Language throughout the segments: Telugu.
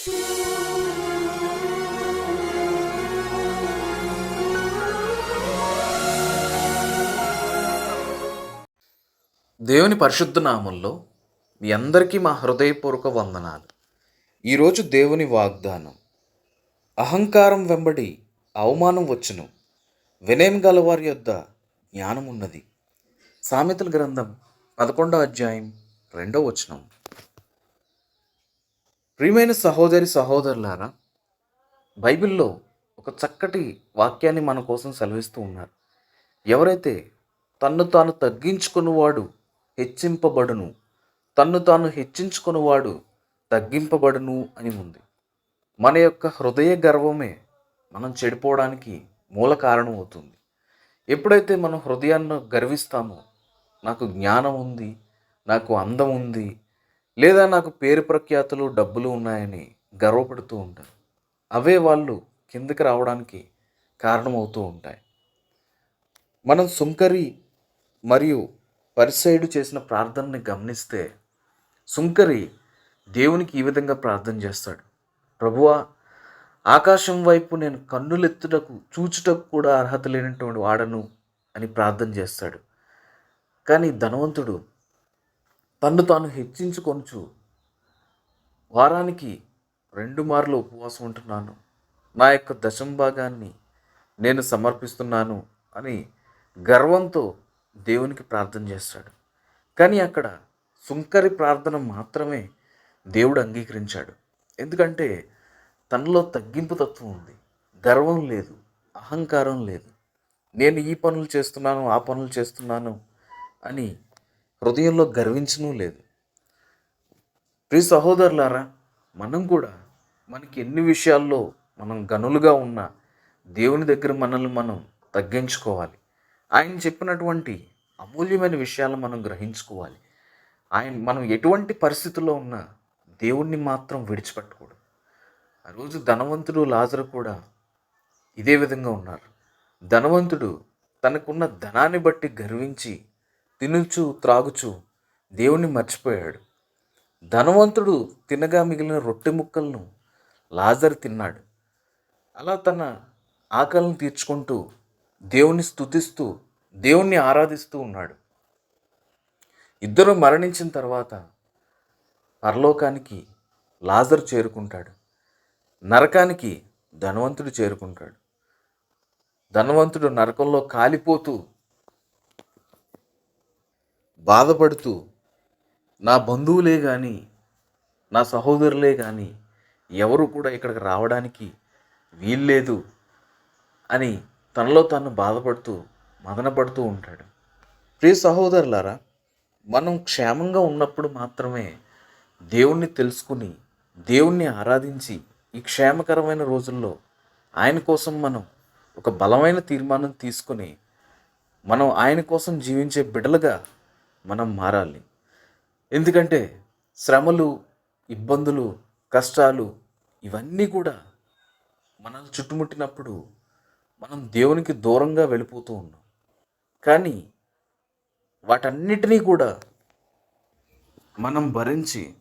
దేవుని పరిశుద్ధ నామంలో మీ అందరికీ మా హృదయపూర్వక వందనాలు. ఈరోజు దేవుని వాగ్దానం అహంకారం వెంబడి అవమానం వచ్చును వినయం గలవారి యొద్ద జ్ఞానం ఉన్నది సామెతల గ్రంథం పదకొండో అధ్యాయం రెండో వచనం. ప్రియమైన సహోదరి సహోదరులారా బైబిల్లో ఒక చక్కటి వాక్యాన్ని మన కోసం సెలవిస్తూ ఉన్నారు. ఎవరైతే తన్ను తాను తగ్గించుకున్నవాడు హెచ్చింపబడును తన్ను తాను హెచ్చించుకున్నవాడు తగ్గింపబడును అని ఉంది. మన యొక్క హృదయ గర్వమే మనం చెడిపోవడానికి మూల కారణం అవుతుంది. ఎప్పుడైతే మనం హృదయాన్ని గర్విస్తామో నాకు జ్ఞానం ఉంది నాకు అందం ఉంది లేదా నాకు పేరు ప్రఖ్యాతులు డబ్బులు ఉన్నాయని గర్వపడుతూ ఉంటారు. అవే వాళ్ళు కిందకి రావడానికి కారణమవుతూ ఉంటాయి. మనం సుంకరి మరియు పరిసైడు చేసిన ప్రార్థనని గమనిస్తే సుంకరి దేవునికి ఈ విధంగా ప్రార్థన చేస్తాడు. ప్రభువా ఆకాశం వైపు నేను కన్నులెత్తుటకు చూచుటకు కూడా అర్హత లేనటువంటి వాడను అని ప్రార్థన చేస్తాడు. కానీ ధనవంతుడు తన్ను తాను హెచ్చించుకొనుచు వారానికి రెండు మార్లు ఉపవాసం ఉంటున్నాను. నా యొక్క దశం భాగాన్ని నేను సమర్పిస్తున్నాను అని గర్వంతో దేవునికి ప్రార్థన చేస్తాడు. కానీ అక్కడ సుంకరి ప్రార్థన మాత్రమే దేవుడు అంగీకరించాడు. ఎందుకంటే తనలో తగ్గింపు తత్వం ఉంది. గర్వం లేదు. అహంకారం లేదు. నేను ఈ పనులు చేస్తున్నాను ఆ పనులు చేస్తున్నాను అని హృదయంలో గర్వించను లేదు. ప్రియ సహోదరులారా మనం కూడా మనకి ఎన్ని విషయాల్లో మనం గనులుగా ఉన్నా దేవుని దగ్గర మనల్ని మనం తగ్గించుకోవాలి. ఆయన చెప్పినటువంటి అమూల్యమైన విషయాలు మనం గ్రహించుకోవాలి. ఆయన మనం ఎటువంటి పరిస్థితుల్లో ఉన్నా దేవుణ్ణి మాత్రం విడిచిపెట్టకూడదు. ఆ రోజు ధనవంతుడు లాజరు కూడా ఇదే విధంగా ఉన్నారు. ధనవంతుడు తనకున్న ధనాన్ని బట్టి గర్వించి తినుచు త్రాగుచు దేవుణ్ణి మర్చిపోయాడు. ధనవంతుడు తినగా మిగిలిన రొట్టె ముక్కలను లాజర్ తిన్నాడు. అలా తన ఆకలిని తీర్చుకుంటూ దేవుణ్ణి స్తుతిస్తూ దేవుణ్ణి ఆరాధిస్తూ ఉన్నాడు. ఇద్దరు మరణించిన తర్వాత పరలోకానికి లాజర్ చేరుకుంటాడు. నరకానికి ధనవంతుడు చేరుకుంటాడు. ధనవంతుడు నరకంలో కాలిపోతూ బాధపడుతూ నా బంధువులే కానీ నా సహోదరులే కానీ ఎవరు కూడా ఇక్కడికి రావడానికి వీల్లేదు అని తనలో తాను బాధపడుతూ మదనపడుతూ ఉంటాడు. ప్రియ సహోదరులారా మనం క్షేమంగా ఉన్నప్పుడు మాత్రమే దేవుణ్ణి తెలుసుకుని దేవుణ్ణి ఆరాధించి ఈ క్షేమకరమైన రోజుల్లో ఆయన కోసం మనం ఒక బలమైన తీర్మానం తీసుకుని మనం ఆయన కోసం జీవించే బిడలుగా మనం మారాలి. ఎందుకంటే శ్రమలు ఇబ్బందులు కష్టాలు ఇవన్నీ కూడా మనల్ని చుట్టుముట్టినప్పుడు మనం దేవునికి దూరంగా వెళ్ళిపోతూ ఉన్నాం. కానీ వాటన్నిటినీ కూడా మనం భరించి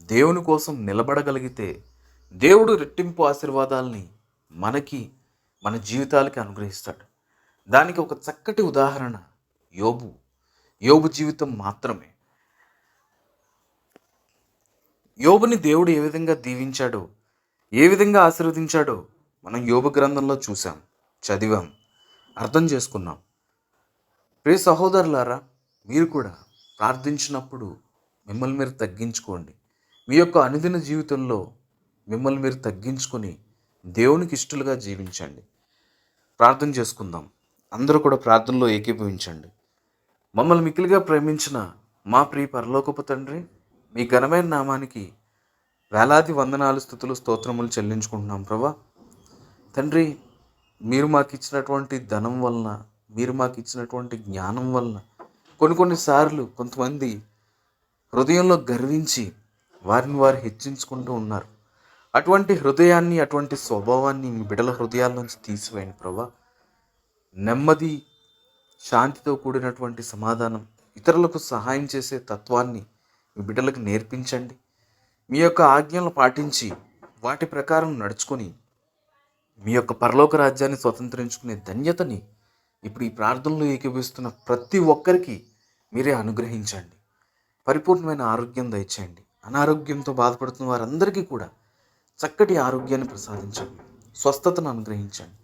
దేవుని కోసం నిలబడగలిగితే దేవుడు రెట్టింపు ఆశీర్వాదాలని మనకి మన జీవితాలకి అనుగ్రహిస్తాడు. దానికి ఒక చక్కటి ఉదాహరణ యోబు. యోబు జీవితం మాత్రమే. యోబుని దేవుడు ఏ విధంగా దీవించాడో ఏ విధంగా ఆశీర్వదించాడో మనం యోబు గ్రంథంలో చూసాం చదివాం అర్థం చేసుకున్నాం. ప్రియ సహోదరులారా మీరు కూడా ప్రార్థించినప్పుడు మిమ్మల్ని మీరు తగ్గించుకోండి. మీ యొక్క అనుదిన జీవితంలో మిమ్మల్ని మీరు తగ్గించుకొని దేవునికి ఇష్టలుగా జీవించండి. ప్రార్థన చేసుకుందాం. అందరూ కూడా ప్రార్థనలో ఏకీభవించండి. మమ్మల్ని మిక్కిలిగా ప్రేమించిన మా ప్రియ పరలోకపు తండ్రి మీ ఘనమైన నామానికి వేలాది వందనాలు స్థుతులు స్తోత్రములు చెల్లించుకుంటున్నాం ప్రభా. తండ్రి మీరు మాకు ఇచ్చినటువంటి ధనం వలన మీరు మాకు ఇచ్చినటువంటి జ్ఞానం వలన కొన్ని కొన్నిసార్లు కొంతమంది హృదయంలో గర్వించి వారిని వారు హెచ్చించుకుంటూ ఉన్నారు. అటువంటి హృదయాన్ని అటువంటి స్వభావాన్ని మీ బిడల హృదయాల నుంచి తీసివేయండి ప్రభా. నెమ్మది శాంతితో కూడినటువంటి సమాధానం ఇతరులకు సహాయం చేసే తత్వాన్ని మీ బిడ్డలకు నేర్పించండి. మీ యొక్క ఆజ్ఞలను పాటించి వాటి ప్రకారం నడుచుకొని మీ యొక్క పరలోక రాజ్యాన్ని స్వతంత్రించుకునే ధన్యతని ఇప్పుడు ఈ ప్రార్థనలో ఏకీభవిస్తున్న ప్రతి ఒక్కరికి మీరే అనుగ్రహించండి. పరిపూర్ణమైన ఆరోగ్యం దయచేయండి. అనారోగ్యంతో బాధపడుతున్న వారందరికీ కూడా చక్కటి ఆరోగ్యాన్ని ప్రసాదించండి. స్వస్థతను అనుగ్రహించండి.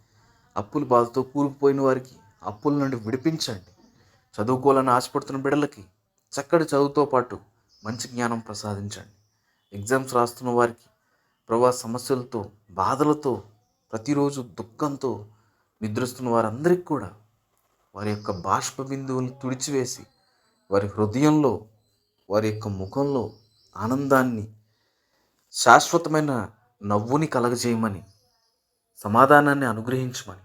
అప్పుల బాధతో కూరుకుపోయిన వారికి అప్పుల నుండి విడిపించండి. చదువుకోవాలని ఆశపడుతున్న బిడ్డలకి చక్కటి చదువుతో పాటు మంచి జ్ఞానం ప్రసాదించండి. ఎగ్జామ్స్ రాస్తున్న వారికి ప్రభా సమస్యలతో బాధలతో ప్రతిరోజు దుఃఖంతో నిద్రిస్తున్న వారందరికీ కూడా వారి యొక్క బాష్ప బిందువులు తుడిచివేసి వారి హృదయంలో వారి యొక్క ముఖంలో ఆనందాన్ని శాశ్వతమైన నవ్వుని కలగజేయమని సమాధానాన్ని అనుగ్రహించమని